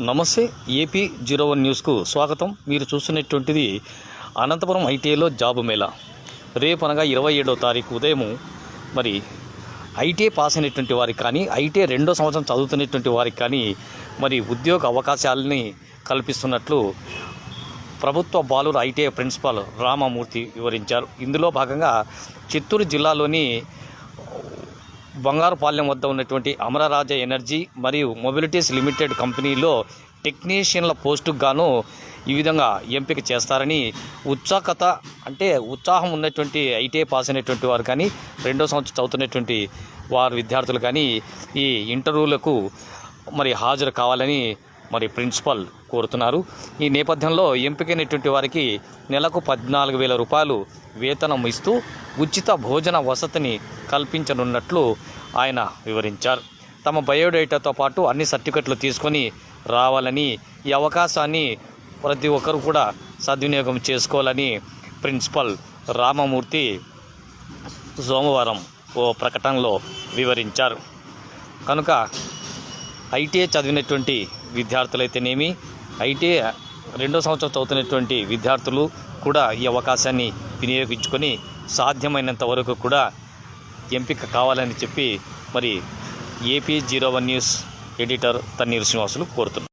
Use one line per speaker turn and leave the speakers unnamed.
నమస్తే AP zero one న్యూస్కు స్వాగతం. మీరు చూస్తున్నటువంటిది అనంతపురం ఐటీఐలో జాబ్ మేళా. రేపు అనగా ఇరవై ఏడో తారీఖు ఉదయం మరి ఐటీఐ పాస్ అయినటువంటి వారికి కానీ ఐటీఐ రెండో సంవత్సరం చదువుతున్నటువంటి వారికి కానీ మరి ఉద్యోగ అవకాశాలని కల్పిస్తున్నట్లు ప్రభుత్వ బాలుర ఐటీఐ ప్రిన్సిపాల్ రామమూర్తి వివరించారు. ఇందులో భాగంగా చిత్తూరు జిల్లాలోని బంగారుపాలెం వద్ద ఉన్నటువంటి అమరరాజ ఎనర్జీ మరియు మొబిలిటీస్ లిమిటెడ్ కంపెనీలో టెక్నీషియన్ల పోస్టుకు గాను ఈ విధంగా ఎంపిక చేస్తారని ఉత్సాహత అంటే ఉత్సాహం ఉన్నటువంటి ఐటీఐ పాస్ అయినటువంటి వారు కానీ రెండో సంవత్సరం చదువుతున్నటువంటి వారు విద్యార్థులు కానీ ఈ ఇంటర్వ్యూలకు మరి హాజరు కావాలని మరి ప్రిన్సిపల్ కోరుతున్నారు. ఈ నేపథ్యంలో ఎంపికైనటువంటి వారికి నెలకు పద్నాలుగు వేల రూపాయలు వేతనం ఇస్తూ ఉచిత భోజన వసతిని కల్పించనున్నట్లు ఆయన వివరించారు. తమ బయోడేటాతో పాటు అన్ని సర్టిఫికెట్లు తీసుకొని రావాలని ఈ అవకాశాన్ని ప్రతి ఒక్కరు కూడా సద్వినియోగం చేసుకోవాలని ప్రిన్సిపల్ రామమూర్తి సోమవారం ఓ ప్రకటనలో వివరించారు. కనుక ఐటీఐ చదివినటువంటి విద్యార్థులైతేనేమి? అయితే రెండో సంవత్సరం చదువుతున్నటువంటి విద్యార్థులు కూడా ఈ అవకాశాన్ని వినియోగించుకొని సాధ్యమైనంత వరకు కూడా ఎంపిక కావాలని చెప్పి మరి AP zero one news editor Tanneeru Srinivasulu కోరుతున్నారు.